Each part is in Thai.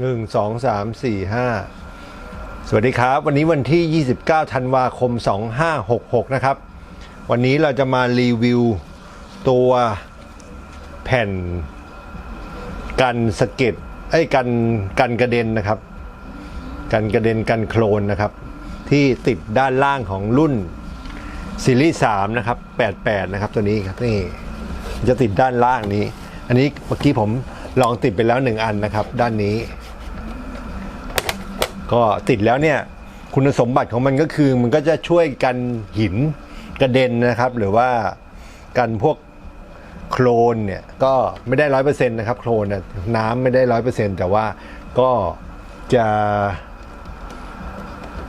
หนึ่งสองสามสี่ห้าสวัสดีครับ วันนี้วันที่ 29ธันวาคม 2566 นะครับ วันนี้เราจะมารีวิวตัวแผ่นกันสะเก็ดไอ้กันกันกระเด็นนะครับ กันกระเด็นกันโคลนนะครับ ที่ติดด้านล่างของรุ่นซีรีส์3นะครับ 88 นะครับตัวนี้ครับนี่จะติดด้านล่างนี้ อันนี้เมื่อกี้ผมลองติดไปแล้วหนึ่งอันนะครับ ด้านนี้ ก็ติดแล้วเนี่ยคุณสมบัติของมันก็คือมันก็จะช่วยกันหินกระเด็นนะครับ หรือว่ากันพวกโคลนเนี่ยก็ไม่ได้ร้อยเปอร์เซ็นต์นะครับ โคลนน้ำไม่ได้ร้อยเปอร์เซ็นต์แต่ว่าก็จะ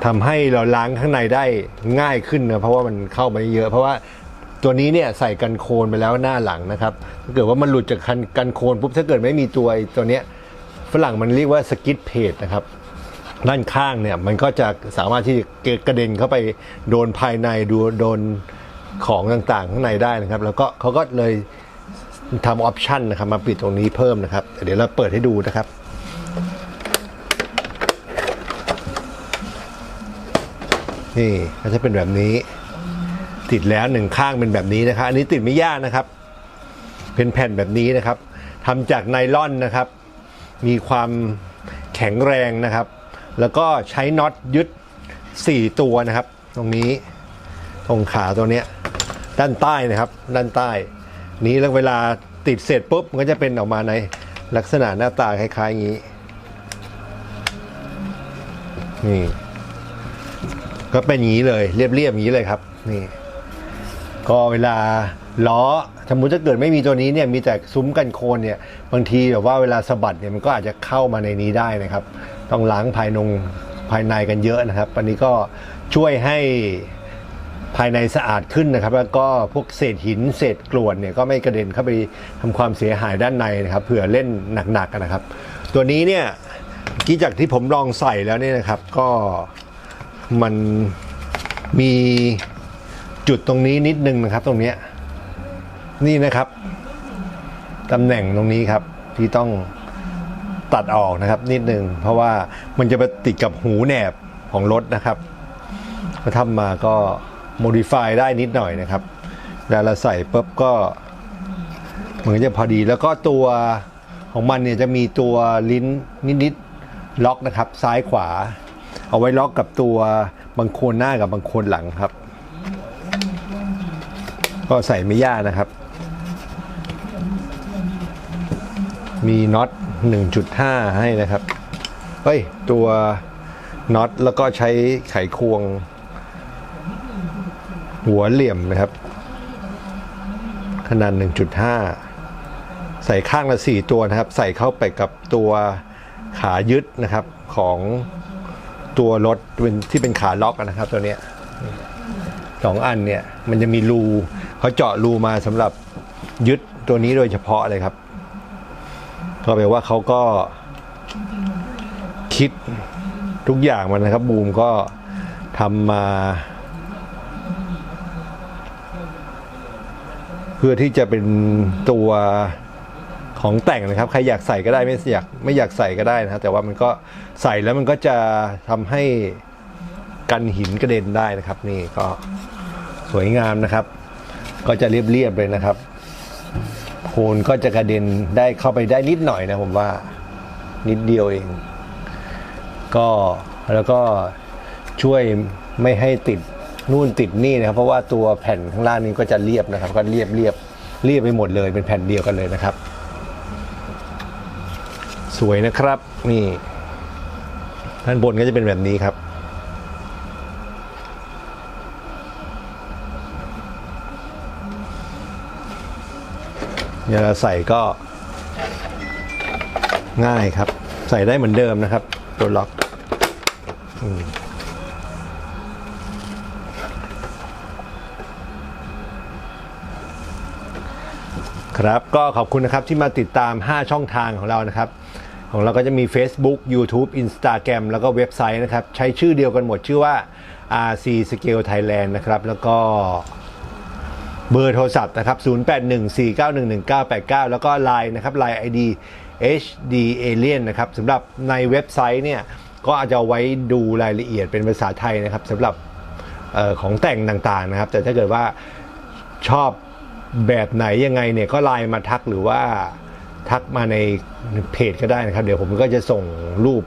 ทำให้เราล้างข้างในได้ง่ายขึ้นนะเพราะว่ามันเข้ามาเยอะ เพราะว่าตัวนี้เนี่ยใส่กันโคลนไปแล้วหน้าหลังนะครับถ้าเกิดว่ามันหลุดจากกันกันโคลนปุ๊บถ้าเกิดไม่มีตัวตัวเนี้ยฝรั่งมันเรียกว่าสกิทเพจนะครับ ด้านข้างเนี่ยมันก็จะสามารถที่กระเด็นเข้าไปโดนภายในดูโดนของต่างๆ ข้างในได้นะครับ แล้วก็เขาก็เลยทำออปชันนะครับมาปิดตรงนี้เพิ่มนะครับ เดี๋ยวเราเปิดให้ดูนะครับนี่ก็จะเป็นแบบนี้ ติดแล้วหนึ่งข้างเป็นแบบนี้นะครับ อันนี้ติดไม่ยากนะครับ เป็นแผ่นแบบนี้นะครับทำจากไนล่อนนะครับ มีความแข็งแรงนะครับ แล้วก็ใช้น็อตยึด 4 ตัวนะครับ ตรงนี้ตรงขาตัวเนี้ยด้านใต้นะครับ ด้านใต้ นี้แล้วเวลาติดเสร็จปุ๊บมันก็จะเป็นออกมาในลักษณะหน้าตาคล้ายๆอย่างนี้ นี่ ก็เป็นอย่างนี้เลยเรียบๆอย่างนี้เลยครับ นี่ ก็เวลาล้อสมมติถ้าเกิดไม่มีตัวนี้เนี่ยมีแต่ซุ้มกันโคนเนี่ย บางทีแบบว่าเวลาสะบัดเนี่ยมันก็อาจจะเข้ามาในนี้ได้นะครับ ต้องล้างภายนงภายในกันเยอะนะครับ อันนี้ก็ช่วยให้ภายในสะอาดขึ้นนะครับ แล้วก็พวกเศษหินเศษกรวดเนี่ยก็ไม่กระเด็นเข้าไปทำความเสียหายด้านในนะครับเผื่อเล่นหนักๆนะครับ ตัวนี้เนี่ยกี้จากที่ผมลองใส่แล้วเนี่ยนะครับ ก็มันมีจุดตรงนี้นิดนึงนะครับ ตรงเนี้ยนี่นะครับตำแหน่งตรงนี้ครับที่ต้อง ตัดออกนะครับนิดนึงเพราะว่ามันจะไปติดกับหูแหนบของรถนะครับก็ทำมาก็ modify ได้นิดหน่อยนะครับแล้วเราใส่ปุ๊บก็เหมันจะพอดีแล้วก็ตัวของมันเนี่ยจะมีตัวลิ้นนิดๆล็อกนะครับ ซ้ายขวา เอาไว้ล็อกกับตัวบางโคนหน้ากับบางโคนหลังครับ ก็ใส่ไม่ยากนะครับ มีน็อต 1.5 ให้นะครับเฮ้ย ตัวน็อตแล้วก็ใช้ไขควง หัวเหลี่ยมนะครับ ขนาด 1.5 ใส่ข้างละ 4 ตัวนะครับ ใส่เข้าไปกับตัวขายึดนะครับของตัวรถที่เป็นขาล็อกนะครับ ตัวเนี้ยสองอันเนี่ยมันจะมีรูเขาเจาะรูมาสำหรับยึดตัวนี้โดยเฉพาะเลยครับ ก็แปลว่าเขาก็คิดทุกอย่างมันนะครับ บูมก็ทำมา เพื่อที่จะเป็นตัวของแต่งนะครับ ใครอยากใส่ก็ได้ไม่อยากไม่อยากใส่ก็ได้นะครับแต่ว่ามันก็ใส่แล้วมันก็จะทำให้กันหินกระเด็นได้นะครับ นี่ก็สวยงามนะครับ ก็จะเรียบๆเลยนะครับ โคนก็จะกระเด็นได้เข้าไปได้นิดหน่อยนะผมว่านิดเดียวเอง ก็แล้วก็ช่วยไม่ให้ติดนู่นติดนี่นะครับ เพราะว่าตัวแผ่นข้างล่างนี้ก็จะเรียบนะครับ ก็เรียบเรียบเรียบไปหมดเลยเป็นแผ่นเดียวกันเลยนะครับ สวยนะครับนี่ด้านบนก็จะเป็นแบบนี้ครับ เวลาใส่ก็ง่ายครับ ใส่ได้เหมือนเดิมนะครับ ตัวล็อกอืมครับก็ขอบคุณนะครับที่มาติดตาม 5 ช่องทางของเรานะครับ ของเราก็จะมี Facebook YouTube Instagram แล้วก็เว็บไซต์นะครับ ใช้ชื่อเดียวกันหมดชื่อว่า RC Scale Thailand นะครับ แล้วก็ เบอร์โทรศัพท์นะครับ 0814911989 แล้วก็ Line นะครับ Line ID HD Alien นะครับสำหรับในเว็บไซต์เนี่ย ก็อาจจะไว้ดูรายละเอียดเป็นภาษาไทยนะครับสำหรับออของแต่งต่างๆนะครับ แต่ถ้าเกิดว่าชอบแบบไหนยังไงเนี่ย ก็ไลน์มาทักหรือว่าทักมาในเพจก็ได้นะครับ เดี๋ยวผมก็จะส่งรูป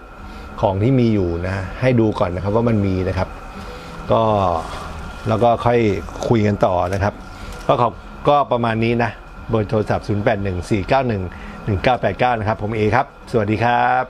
ของที่มีอยู่นะ ให้ดูก่อนนะครับว่ามันมีนะครับ ก็แล้วก็ค่อยคุยกันต่อนะครับ ก็ขอบก็ประมาณนี้นะเบอร์โทรศัพท์ 0814911989 นะครับ ผมเอครับ สวัสดีครับ